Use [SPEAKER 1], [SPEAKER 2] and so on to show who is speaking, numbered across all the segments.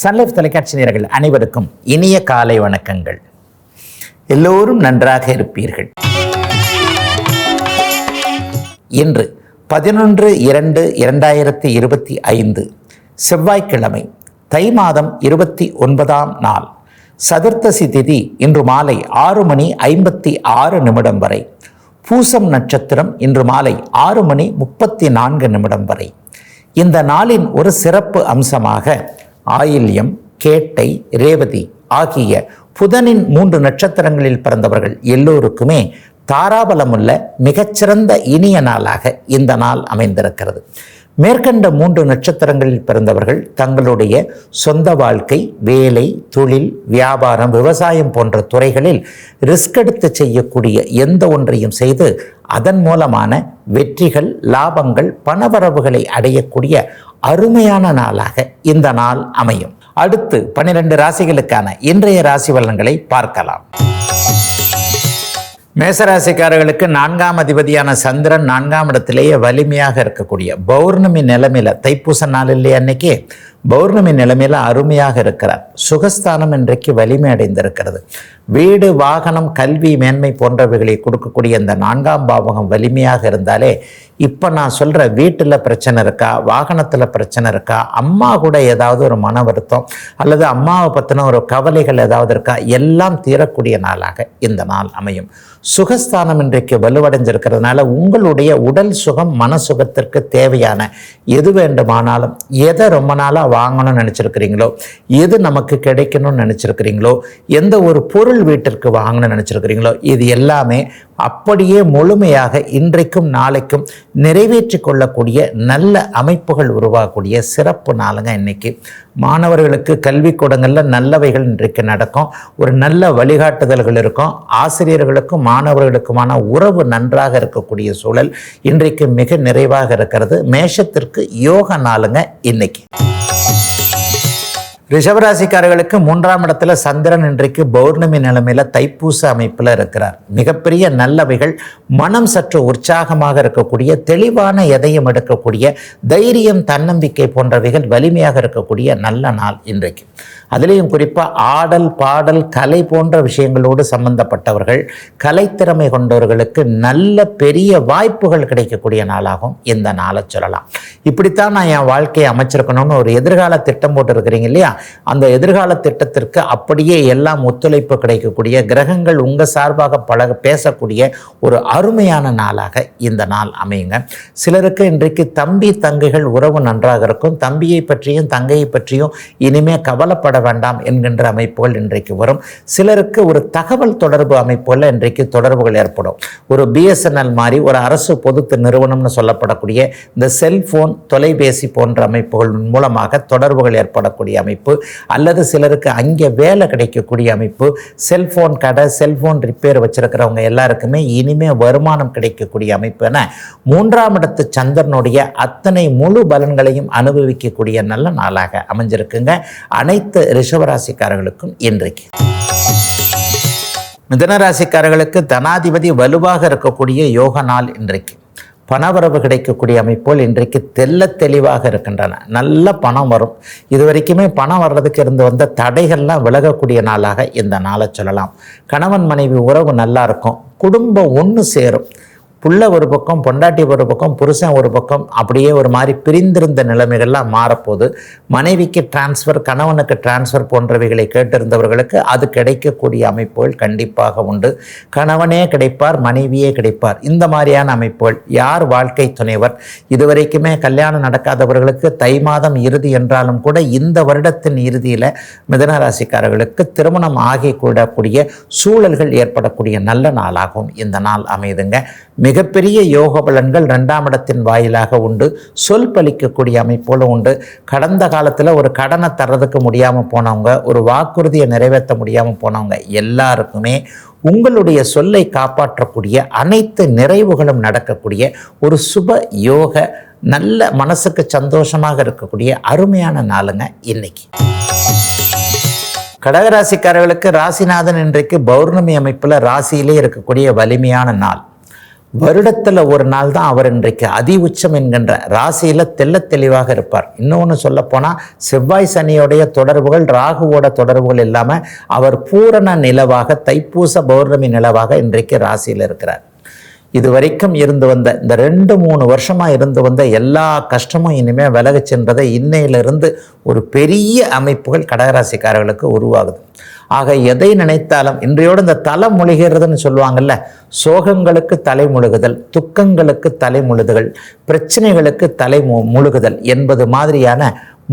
[SPEAKER 1] Sun Life தொலைக்காட்சி நேயர்கள் அனைவருக்கும் இனிய காலை வணக்கங்கள். எல்லோரும் நன்றாக இருப்பீர்கள். இன்று பதினொன்று இரண்டு இரண்டாயிரத்தி இருபத்தி ஐந்து செவ்வாய்க்கிழமை தை மாதம் இருபத்தி ஒன்பதாம் நாள் சதுர்த்தசி திதி இன்று மாலை ஆறு மணி ஐம்பத்தி ஆறு நிமிடம் வரை பூசம் நட்சத்திரம் இன்று மாலை ஆறு மணி முப்பத்தி நான்கு நிமிடம் வரை. இந்த நாளின் ஒரு சிறப்பு அம்சமாக ஆயில்யம் கேட்டை ரேவதி ஆகிய புதனின் மூன்று நட்சத்திரங்களில் பிறந்தவர்கள் எல்லோருக்குமே தாராபலமுள்ள மிகச்சிறந்த இனிய நாளாக இந்த நாள் அமைந்திருக்கிறது. மேற்கண்ட மூன்று நட்சத்திரங்களில் பிறந்தவர்கள் தங்களுடைய சொந்த வாழ்க்கை வேலை தொழில் வியாபாரம் விவசாயம் போன்ற துறைகளில் ரிஸ்க் எடுத்து செய்யக்கூடிய எந்த ஒன்றையும் செய்து அதன் மூலமான வெற்றிகள் லாபங்கள் பணவரவுகளை அடையக்கூடிய அருமையான நாளாக இந்த நாள் அமையும். அடுத்து பன்னிரண்டு ராசிகளுக்கான இன்றைய ராசி பலன்களை பார்க்கலாம். மேசராசிக்காரர்களுக்கு நான்காம் அதிபதியான சந்திரன் நான்காம் இடத்திலேயே வலிமையாக இருக்கக்கூடிய பௌர்ணமி நிலைமையில தைப்பூச நாள் இல்லையா அன்னைக்கு? பௌர்ணமி நிலைமையில அருமையாக இருக்கிறார். சுகஸ்தானம் இன்றைக்கு வலிமை அடைந்திருக்கிறது. வீடு வாகனம் கல்வி மேன்மை போன்றவைகளை கொடுக்கக்கூடிய இந்த நான்காம் பாவகம் வலிமையாக இருந்தாலே இப்போ நான் சொல்கிற வீட்டில் பிரச்சனை இருக்கா வாகனத்தில் பிரச்சனை இருக்கா அம்மா கூட ஏதாவது ஒரு மன வருத்தம் அல்லது அம்மாவை பற்றின ஒரு கவலைகள் ஏதாவது இருக்கா எல்லாம் தீரக்கூடிய நாளாக இந்த நாள் அமையும். சுகஸ்தானம் இன்றைக்கு வலுவடைஞ்சிருக்கிறதுனால உங்களுடைய உடல் சுகம் மன சுகத்திற்கு தேவையான எது வேண்டுமானாலும் எதை ரொம்ப நாளாக வாங்கணும்னு நினச்சிருக்கிறீங்களோ? எது நமக்கு கிடைக்கணும்னு நினச்சிருக்கிறீங்களோ? எந்த ஒரு பொருள் வீட்டிற்கு வாங்கணும்னு நினச்சிருக்கிறீங்களோ? இது எல்லாமே அப்படியே முழுமையாக இன்றைக்கும் நாளைக்கும் நிறைவேற்றி கொள்ளக்கூடிய நல்ல அமைப்புகள் உருவாகக்கூடிய சிறப்பு நாளுங்க இன்னைக்கு. மாணவர்களுக்கு கல்விக்கூடங்களில் நல்லவைகள் இன்றைக்கு நடக்கும். ஒரு நல்ல வழிகாட்டுதல்கள் இருக்கும். ஆசிரியர்களுக்கும் மாணவர்களுக்குமான உறவு நன்றாக இருக்கக்கூடிய சூழல் இன்றைக்கு மிக நிறைவாக இருக்கிறது. மேஷத்திற்கு யோக நாளுங்க இன்னைக்கு. ரிஷபராசிக்காரர்களுக்கு மூன்றாம் இடத்துல சந்திரன் இன்றைக்கு பௌர்ணமி நிலைமையில தைப்பூச அமைப்பில் இருக்கிறார். மிகப்பெரிய நல்லவைகள் மனம் சற்று உற்சாகமாக இருக்கக்கூடிய தெளிவான எதையும் எடுக்கக்கூடிய தைரியம் தன்னம்பிக்கை போன்றவைகள் வலிமையாக இருக்கக்கூடிய நல்ல நாள் இன்றைக்கு. அதுலேயும் குறிப்பாக ஆடல் பாடல் கலை போன்ற விஷயங்களோடு சம்பந்தப்பட்டவர்கள் கலைத்திறமை கொண்டவர்களுக்கு நல்ல பெரிய வாய்ப்புகள் கிடைக்கக்கூடிய நாளாகும் இந்த நாளை சொல்லலாம். இப்படித்தான் நான் என் வாழ்க்கையை அமைச்சிருக்கணும்னு ஒரு எதிர்கால திட்டம் போட்டு இருக்கிறீங்க இல்லையா? அந்த எதிர்கால திட்டத்திற்கு அப்படியே எல்லாம் ஒத்துழைப்பு கிடைக்கக்கூடிய கிரகங்கள் உங்கள் சார்பாக பழக பேசக்கூடிய ஒரு அருமையான நாளாக இந்த நாள் அமையுங்க. சிலருக்கு இன்றைக்கு தம்பி தங்கைகள் உறவு நன்றாக இருக்கும். தம்பியை பற்றியும் தங்கையை பற்றியும் இனிமே கவலைப்பட வேண்டாம் என்கின்ற அமைப்புகள் இன்றைக்கு வரும். சிலருக்கு ஒரு தகவல் தொடர்பு அமைப்புகளில் இன்றைக்கு தொடர்புகள் ஏற்படும். ஒரு பிஎஸ்என்எல் மாதிரி ஒரு அரசு பொது நிறுவனம்னு சொல்லப்படக்கூடிய இந்த செல்போன் தொலைபேசி போன்ற அமைப்புகள் மூலமாக தொடர்புகள் ஏற்படக்கூடிய அமைப்பு அல்லது சிலருக்கு அங்கே வேலை கிடைக்கக்கூடிய அமைப்பு செல்போன் கடை செல்போன் ரிப்பேர் வச்சிருக்கிறவங்க எல்லாருக்குமே இனிமே வருமானம் கிடைக்கக்கூடிய அமைப்பு என மூன்றாம் இடத்து சந்திரனுடைய அத்தனை முழு பலன்களையும் அனுபவிக்கக்கூடிய நல்ல நாளாக அமைஞ்சிருக்குங்க. அனைத்து ரிஷபராசிக்காரர்களுக்கும் இன்றைக்கு. மிதனராசிக்காரர்களுக்கு தனாதிபதி வலுவாக இருக்கக்கூடிய யோக நாள் இன்றைக்கு. பணவரவு கிடைக்கக்கூடிய அமைப்போல் இன்றைக்கு தெல்ல தெளிவாக இருக்கின்றன. நல்ல பணம் வரும். இது வரைக்குமே பணம் வர்றதுக்கு இருந்து வந்த தடைகள்லாம் விலகக்கூடிய நாளாக இந்த நாளை சொல்லலாம். கணவன் மனைவி உறவு நல்லா இருக்கும். குடும்பம் ஒன்று சேரும். புள்ள ஒரு பக்கம் பொண்டாட்டி ஒரு பக்கம் புருஷன் ஒரு பக்கம் அப்படியே ஒரு மாதிரி பிரிந்திருந்த நிலைமைகள்லாம் மாறப்போகுது. மனைவிக்கு டிரான்ஸ்ஃபர் கணவனுக்கு டிரான்ஸ்ஃபர் போன்றவைகளை கேட்டிருந்தவர்களுக்கு அது கிடைக்கக்கூடிய அமைப்புகள் கண்டிப்பாக உண்டு. கணவனே கிடைப்பார் மனைவியே கிடைப்பார். இந்த மாதிரியான அமைப்புகள் யார் வாழ்க்கை துணைவர்? இதுவரைக்குமே கல்யாணம் நடக்காதவர்களுக்கு தை மாதம் இறுதி என்றாலும் கூட இந்த வருடத்தின் இறுதியில் மிதனராசிக்காரர்களுக்கு திருமணம் ஆகி கூடக்கூடிய சூழல்கள் ஏற்படக்கூடிய நல்ல நாளாகவும் இந்த நாள் அமையுதுங்க மிகப்பெரிய யோக பலன்கள் ரெண்டாம் இடத்தின் வாயிலாக உண்டு. சொல் பலிக்கக்கூடிய அமைப்போல் உண்டு. கடந்த காலத்தில் ஒரு கடனை தர்றதுக்கு முடியாமல் போனவங்க ஒரு வாக்குறுதியை நிறைவேற்ற முடியாமல் போனவங்க எல்லாருக்குமே உங்களுடைய சொல்லை காப்பாற்றக்கூடிய அனைத்து நிறைவுகளும் நடக்கக்கூடிய ஒரு சுப யோக நல்ல மனசுக்கு சந்தோஷமாக இருக்கக்கூடிய அருமையான நாளுங்க இன்னைக்கு. கடகராசிக்காரர்களுக்கு ராசிநாதன் இன்றைக்கு பௌர்ணமி அமைப்பில் ராசியிலே இருக்கக்கூடிய வலிமையான நாள். வருடத்தில் ஒரு நாள் தான் அவர் இன்றைக்கு அதி உச்சம் என்கின்ற ராசியில் தெல்ல தெளிவாக இருப்பார். இன்னொன்று சொல்லப்போனால் செவ்வாய் சனியோடைய தொடர்புகள் ராகுவோட தொடர்புகள் இல்லாமல் அவர் பூரண நிலவாக தைப்பூச பௌர்ணமி நிலவாக இன்றைக்கு ராசியில் இருக்கிறார். இது வரைக்கும் இருந்து வந்த இந்த ரெண்டு மூணு வருஷமாக இருந்து வந்த எல்லா கஷ்டமும் இனிமேல் விலகச் சென்றதை இன்னையிலிருந்து ஒரு பெரிய அமைப்புகள் கடகராசிக்காரர்களுக்கு உருவாகுது. ஆக எதை நினைத்தாலும் இன்றையோடு இந்த தலை முழுகிறதுன்னு சொல்லுவாங்கல்ல சோகங்களுக்கு தலை முழுகுதல் துக்கங்களுக்கு தலை முழுகுதல் பிரச்சனைகளுக்கு தலை மு முழுகுதல் என்பது மாதிரியான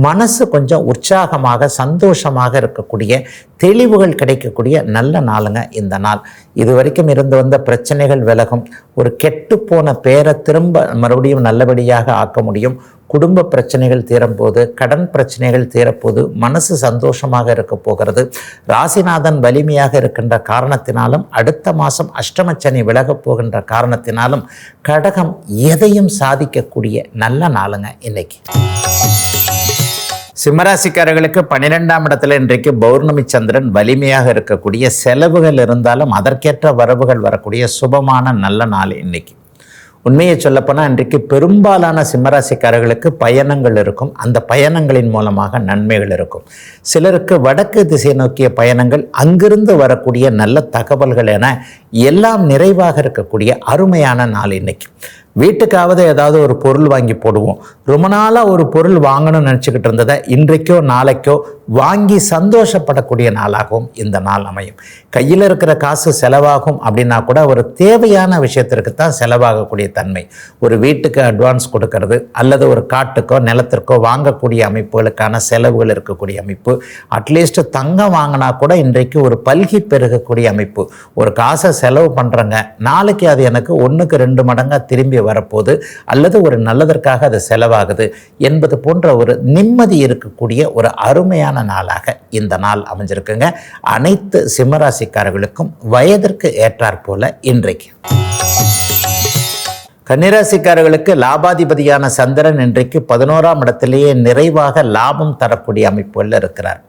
[SPEAKER 1] மனசு கொஞ்சம் உற்சாகமாக சந்தோஷமாக இருக்கக்கூடிய தெளிவுகள் கிடைக்கக்கூடிய நல்ல நாளுங்க இந்த நாள். இது வரைக்கும் இருந்து வந்த பிரச்சனைகள் விலகும். ஒரு கெட்டுப்போன பேரை திரும்ப மறுபடியும் நல்லபடியாக ஆக்க முடியும். குடும்ப பிரச்சனைகள் தீரும்போது கடன் பிரச்சனைகள் தீரப்போது மனசு சந்தோஷமாக இருக்க போகிறது. ராசிநாதன் வலிமையாக இருக்கின்ற காரணத்தினாலும் அடுத்த மாதம் அஷ்டமச்சனி விலகப் போகின்ற காரணத்தினாலும் கடகம் எதையும் சாதிக்கக்கூடிய நல்ல நாளுங்க இன்னைக்கு. சிம்மராசிக்காரர்களுக்கு பன்னிரெண்டாம் இடத்துல இன்றைக்கு பௌர்ணமி சந்திரன் வலிமையாக இருக்கக்கூடிய செலவுகள் இருந்தாலும் அதற்கேற்ற வரவுகள் வரக்கூடிய சுபமான நல்ல நாள் இன்னைக்கு. உண்மையை சொல்லப்போனால் இன்றைக்கு பெரும்பாலான சிம்மராசிக்காரர்களுக்கு பயணங்கள் இருக்கும். அந்த பயணங்களின் மூலமாக நன்மைகள் இருக்கும். சிலருக்கு வடக்கு திசை நோக்கிய பயணங்கள் அங்கிருந்து வரக்கூடிய நல்ல தகவல்கள் என எல்லாம் நிறைவாக இருக்கக்கூடிய அருமையான நாள் இன்னைக்கு. வீட்டுக்காவது ஏதாவது ஒரு பொருள் வாங்கி போடுவோம். ரொம்ப நாளாக ஒரு பொருள் வாங்கணும்னு நினச்சிக்கிட்டு இருந்ததை இன்றைக்கோ நாளைக்கோ வாங்கி சந்தோஷப்படக்கூடிய நாளாகவும் இந்த நாள் அமையும். கையில் இருக்கிற காசு செலவாகும் அப்படின்னா கூட ஒரு தேவையான விஷயத்திற்கு தான் செலவாகக்கூடிய தன்மை. ஒரு வீட்டுக்கு அட்வான்ஸ் கொடுக்கறது அல்லது ஒரு காட்டுக்கோ நிலத்திற்கோ வாங்கக்கூடிய அமைப்புகளுக்கான செலவுகள் இருக்கக்கூடிய அமைப்பு. அட்லீஸ்ட் தங்கம் வாங்கினா கூட இன்றைக்கு ஒரு பல்கி பெருகக்கூடிய அமைப்பு. ஒரு காசை செலவு பண்ணுறங்க நாளைக்கு அது எனக்கு ஒன்றுக்கு ரெண்டு மடங்காக திரும்பி வரப்போகுது. அல்லது ஒரு நல்லதற்காக அது செலவாகுது. என்பது போன்ற ஒரு நிம்மதி இருக்கக்கூடிய ஒரு அருமையான நாளாக இந்த நாள் அமைஞ்சிருக்குங்க. அனைத்து சிம்மராசிக்காரர்களுக்கும் வயதிற்கு ஏற்றாற் போல இன்றைக்கு. கன்னிராசிக்காரர்களுக்கு லாபாதிபதியான சந்திரன் இன்றைக்கு பதினோராம் இடத்திலேயே நிறைவாக லாபம் தரக்கூடிய அமைப்புகளில் இருக்கிறார்.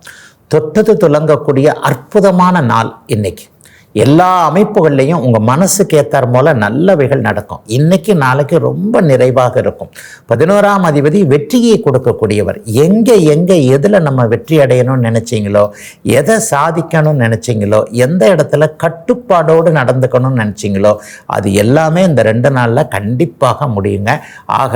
[SPEAKER 1] தொட்டது துலங்கக்கூடிய அற்புதமான நாள் இன்னைக்கு. எல்லா அமைப்புகள்லையும் உங்கள் மனசுக்கு ஏற்றார் போல நல்லவைகள் நடக்கும். இன்னைக்கு நாளைக்கு ரொம்ப நிறைவாக இருக்கும். பதினோராம் அதிபதி வெற்றியை கொடுக்கக்கூடியவர். எங்கே எங்கே எதில் நம்ம வெற்றி அடையணும்னு நினச்சிங்களோ எதை சாதிக்கணும்னு நினச்சிங்களோ எந்த இடத்துல கட்டுப்பாடோடு நடந்துக்கணும்னு நினச்சிங்களோ அது எல்லாமே இந்த ரெண்டு நாளில் கண்டிப்பாக முடியுங்க. ஆக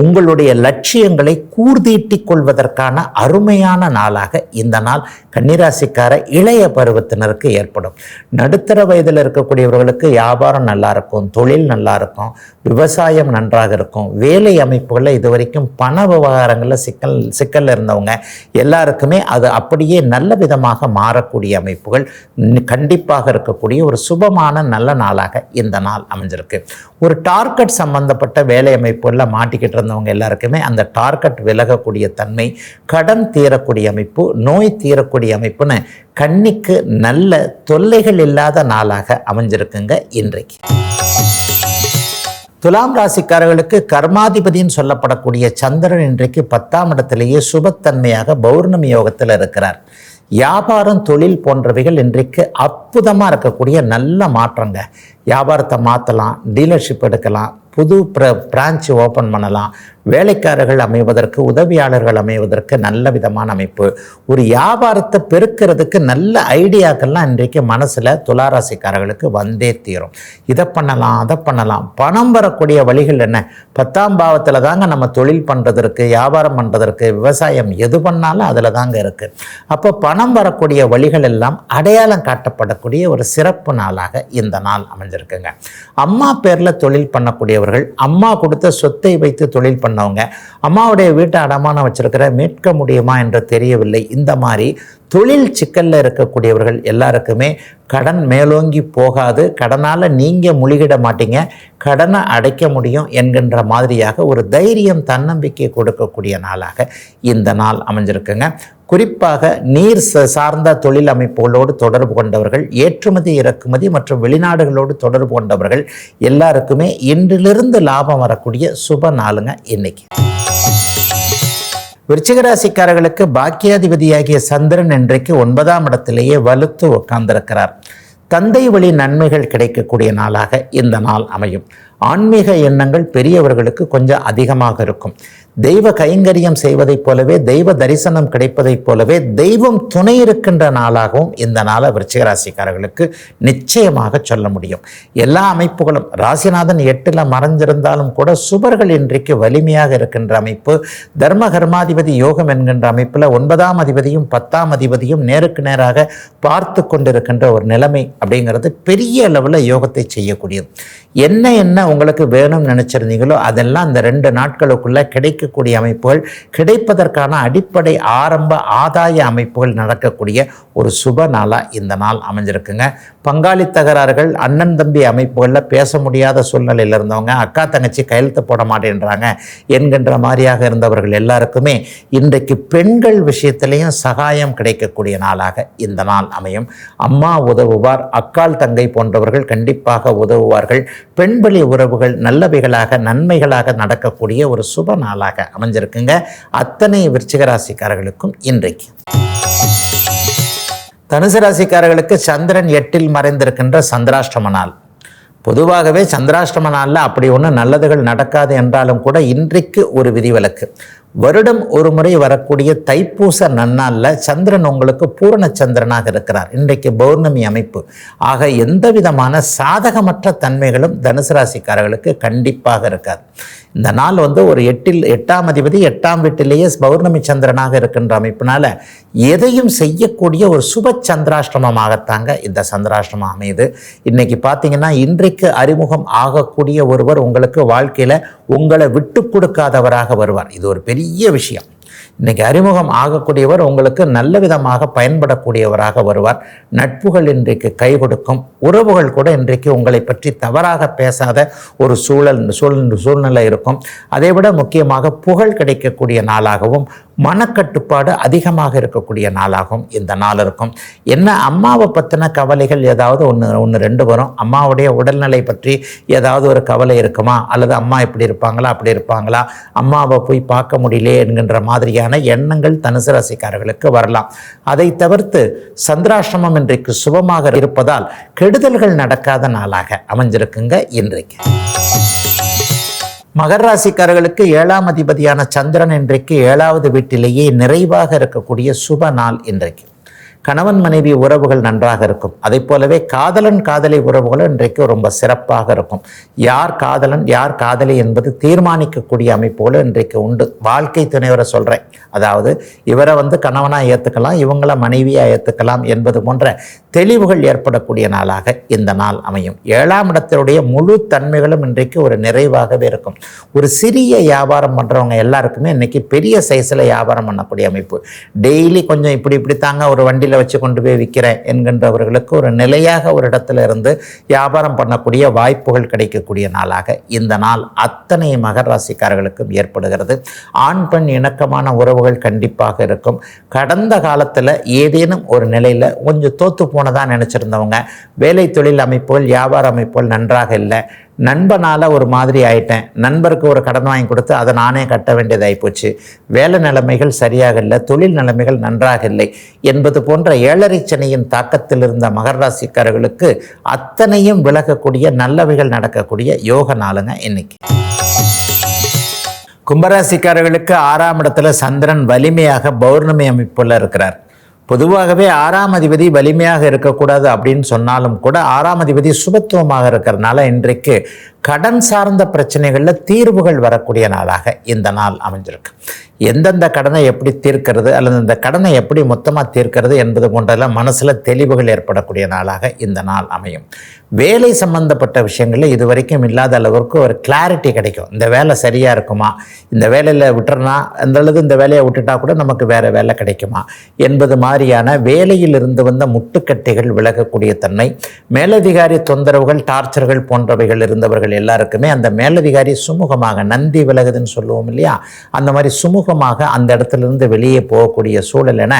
[SPEAKER 1] உங்களுடைய லட்சியங்களை கூர்தீட்டிக் கொள்வதற்கான அருமையான நாளாக இந்த நாள் கன்னிராசிக்கார இளைய பருவத்தினருக்கு ஏற்படும். நடுத்தர வயதில் இருக்கக்கூடியவர்களுக்கு வியாபாரம் நல்லா இருக்கும் தொழில் நல்லா இருக்கும் விவசாயம் நன்றாக இருக்கும் வேலை அமைப்புகளில் இது வரைக்கும் பண விவகாரங்களில் சிக்கல் சிக்கல் இருந்தவங்க எல்லாருக்குமே அது அப்படியே நல்ல விதமாக மாறக்கூடிய அமைப்புகள் கண்டிப்பாக இருக்கக்கூடிய ஒரு சுபமான நல்ல நாளாக இந்த நாள் அமைஞ்சிருக்கு. ஒரு டார்கெட் சம்பந்தப்பட்ட வேலை அமைப்புகளில் மாட்டிக்கிட்டு இருந்தவங்க எல்லாருக்குமே அந்த டார்கெட் விலகக்கூடிய தன்மை கடன் தீரக்கூடிய அமைப்பு நோய் தீரக்கூடிய அமைப்புன்னு கண்ணிக்கு நல்ல தொல்லைகள் இல்லாத நாளாக அமைஞ்சிருக்குங்க இன்றைக்கு. துலாம் ராசிக்காரர்களுக்கு கர்மாதிபதினு சொல்லப்படக்கூடிய சந்திரன் இன்றைக்கு பத்தாம் இடத்திலேயே சுபத்தன்மையாக பௌர்ணமி யோகத்தில் இருக்கிறார். வியாபாரம் தொழில் போன்றவைகள் இன்றைக்கு அற்புதமாக இருக்கக்கூடிய நல்ல மாற்றங்க. வியாபாரத்தை மாற்றலாம் டீலர்ஷிப் எடுக்கலாம் புது பிர பிரான்ச் ஓப்பன் பண்ணலாம். வேலைக்காரர்கள் அமைவதற்கு உதவியாளர்கள் அமைவதற்கு நல்ல விதமான அமைப்பு. ஒரு வியாபாரத்தை பெருக்கிறதுக்கு நல்ல ஐடியாக்கள்லாம் இன்றைக்கு மனசில் துளாராசிக்காரர்களுக்கு வந்தே தீரும். இதை பண்ணலாம் அதை பண்ணலாம். பணம் வரக்கூடிய வழிகள் என்ன? பத்தாம் பாவத்தில் தாங்க நம்ம தொழில் பண்ணுறதற்கு வியாபாரம் பண்ணுறதற்கு விவசாயம் எது பண்ணாலும் அதில் தாங்க இருக்குது அப்போ பணம் வரக்கூடிய வழிகள் எல்லாம் அடையாளம் காட்டப்படக்கூடிய ஒரு சிறப்பு நாளாக இந்த நாள் அமைஞ்சிருக்குங்க. அம்மா பேரில் தொழில் பண்ணக்கூடியவர்கள் அம்மா கொடுத்த சொத்தை வைத்து தொழில் பண்ணவங்க அம்மாவுடைய வீட்டை அடமானம் வச்சிருக்கிற மீட்க முடியுமா என்று தெரியவில்லை. இந்த மாதிரி தொழில் சிக்கலில் இருக்கக்கூடியவர்கள் எல்லாருக்குமே கடன் மேலோங்கி போகாது. கடனால் நீங்கள் முழுகிட மாட்டீங்க. கடனை அடைக்க முடியும் என்கின்ற மாதிரியாக ஒரு தைரியம் தன்னம்பிக்கை கொடுக்கக்கூடிய நாளாக இந்த நாள் அமைஞ்சிருக்குங்க. குறிப்பாக நீர் சார்ந்த தொழில் அமைப்புகளோடு தொடர்பு கொண்டவர்கள் ஏற்றுமதி இறக்குமதி மற்றும் வெளிநாடுகளோடு தொடர்பு கொண்டவர்கள் எல்லாருக்குமே இன்றிலிருந்து லாபம் வரக்கூடிய சுப நாளுங்க இன்னைக்கு. விருச்சிகராசிக்காரர்களுக்கு பாக்கியாதிபதியாகிய சந்திரன் இன்றைக்கு ஒன்பதாம் இடத்திலேயே வலுத்து உட்கார்ந்திருக்கிறார். தந்தை வழி நன்மைகள் கிடைக்கக்கூடிய நாளாக இந்த நாள் அமையும். ஆன்மீக எண்ணங்கள் பெரியவர்களுக்கு கொஞ்சம் அதிகமாக இருக்கும். தெய்வ கைங்கரியம் செய்வதைப் போலவே தெய்வ தரிசனம் கிடைப்பதைப் போலவே தெய்வம் துணை இருக்கின்ற நாளாகவும் இந்த நாளை விருச்சிகராசிக்காரர்களுக்கு நிச்சயமாக சொல்ல முடியும். எல்லா அமைப்புகளும் ராசிநாதன் எட்டில் மறைஞ்சிருந்தாலும் கூட சுபர்கள் இன்றைக்கு வலிமையாக இருக்கின்ற அமைப்பு. தர்ம கர்மாதிபதி யோகம் என்கின்ற அமைப்பில் ஒன்பதாம் அதிபதியும் பத்தாம் அதிபதியும் நேருக்கு நேராக பார்த்து கொண்டிருக்கின்ற ஒரு நிலைமை அப்படிங்கிறது பெரிய அளவில் யோகத்தை செய்யக்கூடியது. என்ன என்ன உங்களுக்கு வேணும்னு நினச்சிருந்தீங்களோ அதெல்லாம் அந்த ரெண்டு நாட்களுக்குள்ளே கிடைக்கக்கூடிய அமைப்புகள் கிடைப்பதற்கான அடிப்படை ஆரம்ப ஆதாய அமைப்புகள் நடக்கக்கூடிய ஒரு சுப நாளாக இந்த நாள் அமைஞ்சிருக்குங்க. பங்காளி தகராறுகள் அண்ணன் தம்பி அமைப்புகளில் பேச முடியாத சூழ்நிலையில் இருந்தவங்க அக்கா தங்கச்சி கையெழுத்து போட மாட்டேன்றாங்க என்கின்ற மாதிரியாக இருந்தவர்கள் எல்லாருக்குமே இன்றைக்கு பெண்கள் விஷயத்திலையும் சகாயம் கிடைக்கக்கூடிய நாளாக இந்த நாள் அமையும். அம்மா உதவுவார் அக்கால் தங்கை போன்றவர்கள் கண்டிப்பாக உதவுவார்கள். பெண்பலி உறவுகள் நல்லவைகளாக நன்மைகளாக நடக்கக்கூடிய ஒரு சுப நாளாக அமைஞ்சிருக்குங்க. அத்தனை விருச்சிகராசிக்காரர்களுக்கும் இன்றைக்கு. தனுசு ராசிக்காரர்களுக்கு சந்திரன் எட்டில் மறைந்திருக்கின்ற சந்திராஷ்டம நாள். பொதுவாகவே சந்திராஷ்டம நாளில் அப்படி ஒன்றும் நல்லதுகள் நடக்காது என்றாலும் கூட இன்றைக்கு ஒரு விதிவிலக்கு. வருடம் ஒரு முறை வரக்கூடிய தைப்பூச நன்னாளில் சந்திரன் உங்களுக்கு பூரண சந்திரனாக இருக்கிறார். இன்றைக்கு பௌர்ணமி அமைப்பு. ஆக எந்த விதமான சாதகமற்ற தன்மைகளும் தனுசு ராசிக்காரர்களுக்கு கண்டிப்பாக இருக்காது. இந்த நாள் வந்து ஒரு எட்டில் எட்டாம் அதிபதி எட்டாம் வீட்டிலேயே பௌர்ணமி சந்திரனாக இருக்கின்ற அமைப்பினால எதையும் செய்யக்கூடிய ஒரு சுப சந்திராஷ்டிரமமாகத்தாங்க இந்த சந்திராஷ்டமம் அமையுது. இன்னைக்கு பார்த்தீங்கன்னா இன்றைக்கு அறிமுகம் ஆகக்கூடிய ஒருவர் உங்களுக்கு வாழ்க்கையில் உங்களை விட்டு கொடுக்காதவராக வருவார். இது ஒரு பெரிய பெரிய விஷயம். இன்னைக்கு அறிமுகம் ஆகக்கூடியவர் உங்களுக்கு நல்ல விதமாக பயன்படக்கூடியவராக வருவார். நட்புகள் இன்றைக்கு கை கொடுக்கும். உறவுகள் கூட இன்றைக்கு உங்களை பற்றி தவறாக பேசாத ஒரு சூழல் சூழ் சூழ்நிலை இருக்கும். அதை விட முக்கியமாக புகழ் கிடைக்கக்கூடிய நாளாகவும் மனக்கட்டுப்பாடு அதிகமாக இருக்கக்கூடிய நாளாகும். இந்த நாள் இருக்கும். என்ன அம்மாவை பற்றின கவலைகள் ஏதாவது ஒன்று ஒன்று ரெண்டு வரும். அம்மாவுடைய உடல்நிலை பற்றி ஏதாவது ஒரு கவலை இருக்குமா? அல்லது அம்மா இப்படி இருப்பாங்களா? அப்படி இருப்பாங்களா? அம்மாவை போய் பார்க்க முடியலையே என்கின்ற மாதிரியான எண்ணங்கள் தனுசு ராசிக்காரர்களுக்கு வரலாம். அதை தவிர்த்து சந்திராசிரமம் இன்றைக்கு சுபமாக இருப்பதால் கெடுதல்கள் நடக்காத நாளாக அமைஞ்சிருக்குங்க இன்றைக்கு. மகர ராசிக்காரர்களுக்கு ஏழாம் அதிபதியான சந்திரன் இன்றைக்கு ஏழாவது வீட்டிலேயே நிறைவாக இருக்கக்கூடிய சுப நாள் இன்றைக்கு. கணவன் மனைவி உறவுகள் நன்றாக இருக்கும். அதை போலவே காதலன் காதலி உறவுகளும் இன்றைக்கு ரொம்ப சிறப்பாக இருக்கும். யார் காதலன் யார் காதலி என்பது தீர்மானிக்கக்கூடிய அமைப்புகளும் இன்றைக்கு உண்டு. வாழ்க்கை துணைவரை சொல்கிறேன் அதாவது இவரை வந்து கணவனாக ஏற்றுக்கலாம் இவங்கள மனைவியாக ஏற்றுக்கலாம் என்பது போன்ற தெளிவுகள் ஏற்படக்கூடிய நாளாக இந்த நாள் அமையும். ஏழாம் இடத்தினுடைய முழு தன்மைகளும் இன்றைக்கு ஒரு நிறைவாகவே இருக்கும். ஒரு சிறிய வியாபாரம் பண்ணுறவங்க எல்லாருக்குமே இன்றைக்கி பெரிய சைஸில் வியாபாரம் பண்ணக்கூடிய அமைப்பு. டெய்லி கொஞ்சம் இப்படி இப்படி தாங்க ஒரு வண்டியில் வச்சு கொண்டு போய் விற்கிறேன் என்கின்றவர்களுக்கு ஒரு நிலையாக ஒரு இடத்துல இருந்து வியாபாரம் பண்ணக்கூடிய வாய்ப்புகள் கிடைக்கக்கூடிய நாளாக இந்த நாள் அத்தனை மகர் ராசிக்காரர்களுக்கும் ஏற்படுகிறது. ஆண் பெண் இணக்கமான உறவுகள் கண்டிப்பாக இருக்கும். கடந்த காலத்தில் ஏதேனும் ஒரு நிலையில் கொஞ்சம் தோற்று போனதாக நினச்சிருந்தவங்க வேலை தொழில் அமைப்புகள் வியாபார அமைப்புகள் நன்றாக இல்லை. நண்பனால் ஒரு மாதிரி ஆயிட்டேன். நண்பருக்கு ஒரு கடன் வாங்கி கொடுத்து அதை நானே கட்ட வேண்டியதாகி போச்சு. வேலை நிலைமைகள் சரியாக இல்லை. தொழில் நிலைமைகள் நன்றாக இல்லை. என்பது போன்ற ஏழரை சனியின் தாக்கத்தில் இருந்த மகர ராசிக்காரர்களுக்கு அத்தனையும் விலகக்கூடிய நல்லவைகள் நடக்கக்கூடிய யோக நாளுங்க இன்னைக்கு. கும்பராசிக்காரர்களுக்கு ஆறாம் இடத்துல சந்திரன் வலிமையாக பௌர்ணமி அமைப்புல இருக்கிறார். பொதுவாகவே ஆறாம் அதிபதி வலிமையாக இருக்கக்கூடாது அப்படின்னு சொன்னாலும் கூட ஆறாம் அதிபதி சுபத்துவமாக இருக்கிறதுனால இன்றைக்கு கடன் சார்ந்த பிரச்சனைகளில் தீர்வுகள் வரக்கூடிய நாளாக இந்த நாள் அமைஞ்சிருக்கு. எந்தெந்த கடனை எப்படி தீர்க்கிறது அல்லது இந்த கடனை எப்படி மொத்தமாக தீர்க்கிறது என்பது போன்றதெல்லாம் மனசில் தெளிவுகள் ஏற்படக்கூடிய நாளாக இந்த நாள் அமையும். வேலை சம்பந்தப்பட்ட விஷயங்களில் இது வரைக்கும் இல்லாத அளவிற்கு ஒரு கிளாரிட்டி கிடைக்கும். இந்த வேலை சரியாக இருக்குமா? இந்த வேலையில் விட்டுறனா? அந்த அளவு இந்த வேலையை விட்டுட்டா கூட நமக்கு வேறு வேலை கிடைக்குமா? என்பது மாதிரியான வேலையில் இருந்து வந்த முட்டுக்கட்டைகள் விலகக்கூடிய தன்மை மேலதிகாரி தொந்தரவுகள் டார்ச்சர்கள் போன்றவைகள் இருந்தவர்கள் எல்லாருக்குமே அந்த மேலதிகாரி சுமூகமாக நந்தி விலகுதுன்னு சொல்லுவோம் இல்லையா? அந்த மாதிரி சுமூகமாக அந்த இடத்துல இருந்து வெளியே போகக்கூடிய சூழல் என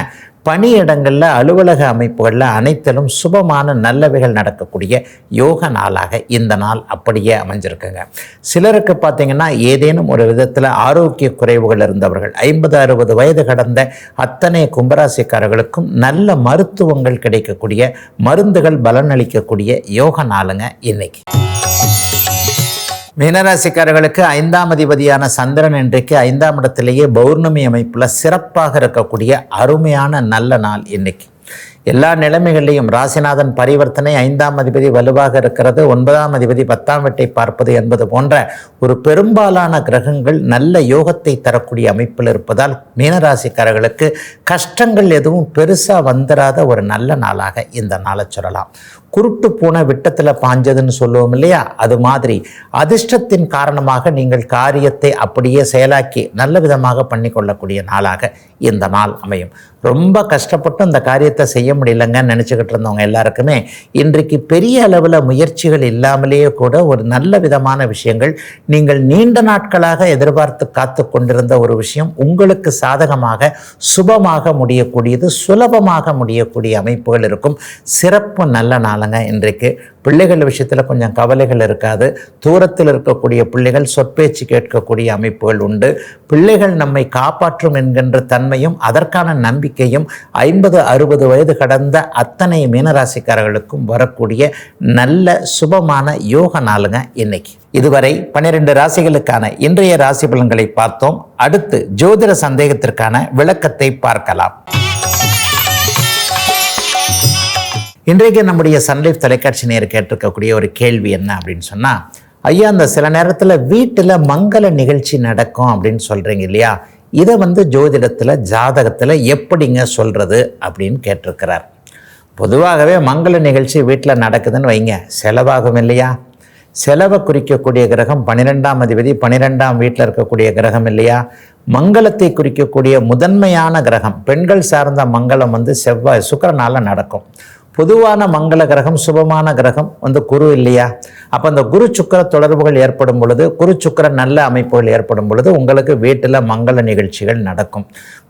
[SPEAKER 1] பணியிடங்களில் அலுவலக அமைப்புகளில் அனைத்திலும் சுபமான நல்லவைகள் நடக்கக்கூடிய யோக நாளாக இந்த நாள் அப்படியே அமைஞ்சிருக்குங்க. சிலருக்கு பார்த்தீங்கன்னா ஏதேனும் ஒரு விதத்தில் ஆரோக்கிய குறைவுகள் இருந்தவர்கள் ஐம்பது அறுபது வயது கடந்த அத்தனை கும்பராசிக்காரர்களுக்கும் நல்ல மருத்துவங்கள் கிடைக்கக்கூடிய மருந்துகள் பலனளிக்கக்கூடிய யோக நாளுங்க இன்னைக்கு. மீனராசிக்காரர்களுக்கு ஐந்தாம் அதிபதியான சந்திரன் இன்றைக்கு ஐந்தாம் இடத்திலேயே பௌர்ணமி அமைப்பில் சிறப்பாக இருக்கக்கூடிய அருமையான நல்ல நாள் இன்னைக்கு. எல்லா நிலைமைகளிலையும் ராசிநாதன் பரிவர்த்தனை ஐந்தாம் அதிபதி வலுவாக இருக்கிறது ஒன்பதாம் அதிபதி பத்தாம் வீட்டை பார்ப்பது என்பது போன்ற ஒரு பெரும்பாலான கிரகங்கள் நல்ல யோகத்தை தரக்கூடிய அமைப்பில் இருப்பதால் மீனராசிக்காரர்களுக்கு கஷ்டங்கள் எதுவும் பெருசாக வந்துடாத ஒரு நல்ல நாளாக இந்த நாளை சொல்லலாம். குருட்டு பூனை விட்டத்தில் பாஞ்சதுன்னு சொல்லுவோம் இல்லையா? அது மாதிரி. அதிர்ஷ்டத்தின் காரணமாக நீங்கள் காரியத்தை அப்படியே செயலாக்கி நல்ல விதமாக பண்ணி கொள்ளக்கூடிய நாளாக இந்த நாள் அமையும். ரொம்ப கஷ்டப்பட்டு இந்த காரியத்தை செய்ய முடியலங்கன்னு நினச்சிக்கிட்டு இருந்தவங்க எல்லாருக்குமே. இன்றைக்கு பெரிய அளவில் முயற்சிகள் இல்லாமலேயே கூட ஒரு நல்ல விதமான விஷயங்கள் நீங்கள் நீண்ட நாட்களாக எதிர்பார்த்து காத்து கொண்டிருந்த ஒரு விஷயம் உங்களுக்கு சாதகமாக சுபமாக முடியக்கூடியது சுலபமாக முடியக்கூடிய அமைப்புகள் இருக்கும். சிறப்பு நல்ல நாள் இருக்கிறதுனாலங்க இன்றைக்கு பிள்ளைகள் விஷயத்தில் கொஞ்சம் கவலைகள் இருக்காது. தூரத்தில் இருக்கக்கூடிய பிள்ளைகள் சொற்பேச்சு கேட்கக்கூடிய அமைப்புகள் உண்டு. பிள்ளைகள் நம்மை காப்பாற்றும் என்கின்ற தன்மையும் அதற்கான நம்பிக்கையும் ஐம்பது அறுபது வயது கடந்த அத்தனை மீனராசிக்காரர்களுக்கும் வரக்கூடிய நல்ல சுபமான யோக நாளுங்க இன்னைக்கு. இதுவரை பன்னிரெண்டு ராசிகளுக்கான இன்றைய ராசி பலன்களை பார்த்தோம். அடுத்து ஜோதிட சந்தேகத்திற்கான விளக்கத்தை பார்க்கலாம். இன்றைக்கு நம்முடைய சன்லைஃப் தொலைக்காட்சி நேர் கேட்டிருக்கக்கூடிய ஒரு கேள்வி என்ன அப்படின்னு சொன்னால் ஐயா அந்த சில நேரத்தில் வீட்டில் மங்கள நிகழ்ச்சி நடக்கும் அப்படின்னு சொல்கிறீங்க இல்லையா? இதை வந்து ஜோதிடத்தில் ஜாதகத்தில் எப்படிங்க சொல்கிறது அப்படின்னு கேட்டிருக்கிறார். பொதுவாகவே மங்கள நிகழ்ச்சி வீட்டில் நடக்குதுன்னு வைங்க செலவாகும் இல்லையா? செலவை குறிக்கக்கூடிய கிரகம் பன்னிரெண்டாம் அதிபதி பன்னிரெண்டாம் வீட்டில் இருக்கக்கூடிய கிரகம் இல்லையா? மங்களத்தை குறிக்கக்கூடிய முதன்மையான கிரகம் பெண்கள் சார்ந்த மங்களம் வந்து செவ்வாய் சுக்கரனால் நடக்கும். பொதுவான மங்கள கிரகம் சுபமான கிரகம் வந்து குரு இல்லையா? அப்போ அந்த குரு சுக்கர தொடர்புகள் ஏற்படும் பொழுது குரு சுக்கர நல்ல அமைப்புகள் ஏற்படும் பொழுது உங்களுக்கு வீட்டில் மங்கள நிகழ்ச்சிகள் நடக்கும்.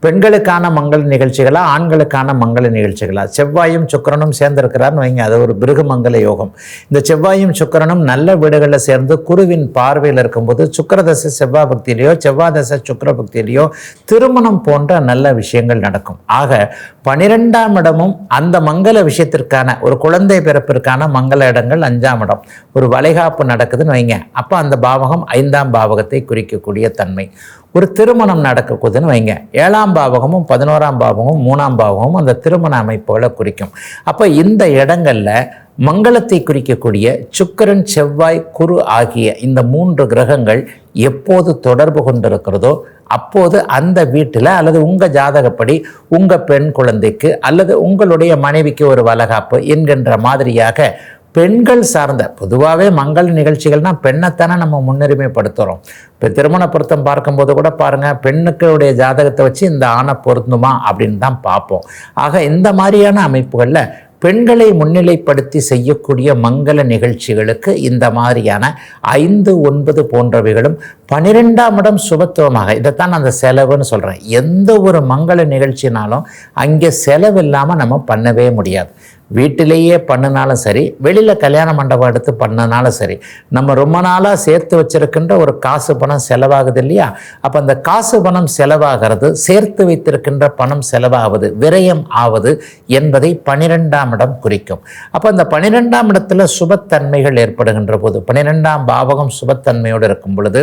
[SPEAKER 1] பெண்களுக்கான மங்கள நிகழ்ச்சிகளா ஆண்களுக்கான மங்கள நிகழ்ச்சிகளா? செவ்வாயும் சுக்கரனும் சேர்ந்திருக்கிறார்னு வைங்க அது ஒரு பிருகு மங்கள யோகம். இந்த செவ்வாயும் சுக்கரனும் நல்ல வீடுகளில் சேர்ந்து குருவின் பார்வையில் இருக்கும்போது சுக்கரதசை செவ்வாய் பக்தியிலையோ செவ்வாதசை சுக்கர பக்தியிலையோ திருமணம் போன்ற நல்ல விஷயங்கள் நடக்கும். ஆக பனிரெண்டாம் இடமும் அந்த மங்கள விஷயத்தில் விஷயத்திற்கான ஒரு குழந்தை பிறப்பிற்கான மங்கள இடங்கள் அஞ்சாம் இடம். ஒரு வளைகாப்பு நடக்குதுன்னு வைங்க. அப்போ அந்த பாவகம் ஐந்தாம் பாவகத்தை குறிக்கக்கூடிய தன்மை. ஒரு திருமணம் நடக்கக்கூதுன்னு வைங்க. ஏழாம் பாவகமும் பதினோராம் பாவகமும் மூணாம் பாவகமும் அந்த திருமண அமைப்புகளை குறிக்கும். அப்போ இந்த இடங்களில் மங்களத்தை குறிக்கக்கூடிய சுக்கரன் செவ்வாய் குரு ஆகிய இந்த மூன்று கிரகங்கள் எப்போது தொடர்பு கொண்டிருக்கிறதோ அப்போது அந்த வீட்டில் அல்லது உங்கள் ஜாதகப்படி உங்கள் பெண் குழந்தைக்கு அல்லது உங்களுடைய மனைவிக்கு ஒரு வளகாப்பு என்கின்ற மாதிரியாக பெண்கள் சார்ந்த பொதுவாகவே மங்கள நிகழ்ச்சிகள்னால் பெண்ணைத்தானே நம்ம முன்னுரிமைப்படுத்துகிறோம் இப்போ திருமண பொருத்தம் பார்க்கும்போது கூட பாருங்கள் பெண்ணுக்களுடைய ஜாதகத்தை வச்சு இந்த ஆணை பொருந்துமா அப்படின்னு தான் பார்ப்போம். ஆக இந்த மாதிரியான அமைப்புகளில் பெண்களை முன்னிலைப்படுத்தி செய்யக்கூடிய மங்கள நிகழ்ச்சிகளுக்கு இந்த மாதிரியான ஐந்து ஒன்பது போன்றவைகளும் பனிரெண்டாம் இடம் சுபத்துவமாக இதைத்தான் அந்த செலவுன்னு சொல்கிறேன் எந்த ஒரு மங்கள நிகழ்ச்சினாலும் அங்கே செலவு இல்லாமல் நம்ம பண்ணவே முடியாது. வீட்டிலேயே பண்ணினாலும் சரி வெளியில் கல்யாண மண்டபம் எடுத்து பண்ணனாலும் சரி நம்ம ரொம்ப நாளாக சேர்த்து வச்சிருக்கின்ற ஒரு காசு பணம் செலவாகுது இல்லையா? அப்போ அந்த காசு பணம் செலவாகிறது சேர்த்து வைத்திருக்கின்ற பணம் செலவாகுது விரயம் ஆவது என்பதை பனிரெண்டாம் இடம் குறிக்கும். அப்போ அந்த பனிரெண்டாம் இடத்துல சுபத்தன்மைகள் ஏற்படுகின்ற போது பனிரெண்டாம் பாவகம் சுபத்தன்மையோடு இருக்கும் பொழுது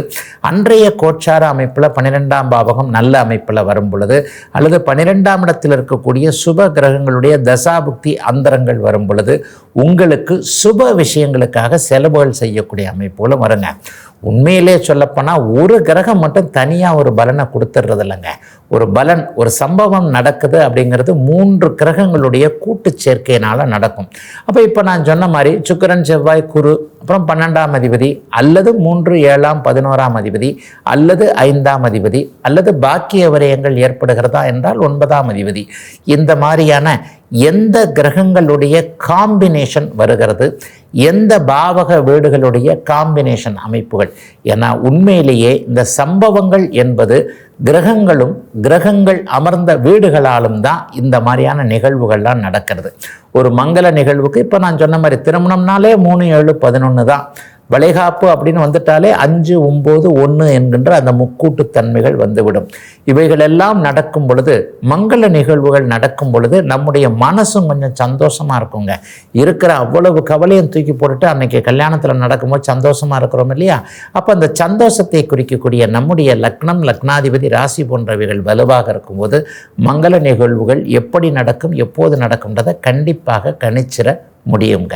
[SPEAKER 1] அன்றைய கோச்சார அமைப்பில் பனிரெண்டாம் பாவகம் நல்ல அமைப்பில் வரும் பொழுது அல்லது பன்னிரெண்டாம் இடத்தில் இருக்கக்கூடிய சுப கிரகங்களுடைய தசாபுக்தி அந்த வாரங்கள் வரும் பொழுது உங்களுக்கு சுப விஷயங்களுக்காக செலவுகள் செய்யக்கூடிய அமைப்புகளும் வருங்க. உண்மையிலே சொல்லப்போனால் ஒரு கிரகம் மட்டும் தனியாக ஒரு பலனை கொடுத்துட்றது இல்லைங்க ஒரு பலன் ஒரு சம்பவம் நடக்குது அப்படிங்கிறது மூன்று கிரகங்களுடைய கூட்டு சேர்க்கையினால் நடக்கும். அப்போ இப்போ நான் சொன்ன மாதிரி சுக்கரன் செவ்வாய் குரு அப்புறம் பன்னெண்டாம் அதிபதி அல்லது மூன்று ஏழாம் பதினோராம் அதிபதி அல்லது ஐந்தாம் அதிபதி அல்லது பாக்கிய விரயங்கள் ஏற்படுகிறதா என்றால் ஒன்பதாம் அதிபதி. இந்த மாதிரியான எந்த கிரகங்களுடைய காம்பினேஷன் வருகிறது எந்த பாவக வீடுகளுடைய காம்பினேஷன் அமைப்புகள். ஏன்னா உண்மையிலேயே இந்த சம்பவங்கள் என்பது கிரகங்களும் கிரகங்கள் அமர்ந்த வீடுகளாலும் தான் இந்த மாதிரியான நிகழ்வுகள்லாம் நடக்கிறது. ஒரு மங்கள நிகழ்வுக்கு இப்போ நான் சொன்ன மாதிரி திருமணம்னாலே மூணு ஏழு பதினொன்று தான். வளைகாப்பு அப்படின்னு வந்துட்டாலே அஞ்சு ஒம்பது ஒன்று என்கின்ற அந்த முக்கூட்டுத்தன்மைகள் வந்துவிடும். இவைகளெல்லாம் நடக்கும் பொழுது மங்கள நிகழ்வுகள் நடக்கும் பொழுது நம்முடைய மனசும் கொஞ்சம் சந்தோஷமாக இருக்குங்க. இருக்கிற அவ்வளவு கவலையும் தூக்கி போட்டுட்டு அன்றைக்கி கல்யாணத்தில் நடக்கும்போது சந்தோஷமாக இருக்கிறோம் இல்லையா? அப்போ அந்த சந்தோஷத்தை குறிக்கக்கூடிய நம்முடைய லக்னம் லக்னாதிபதி ராசி போன்றவைகள் வலுவாக இருக்கும்போது மங்கள நிகழ்வுகள் எப்படி நடக்கும் எப்போது நடக்கும்ன்றதை கண்டிப்பாக கணிச்சிட முடியுங்க.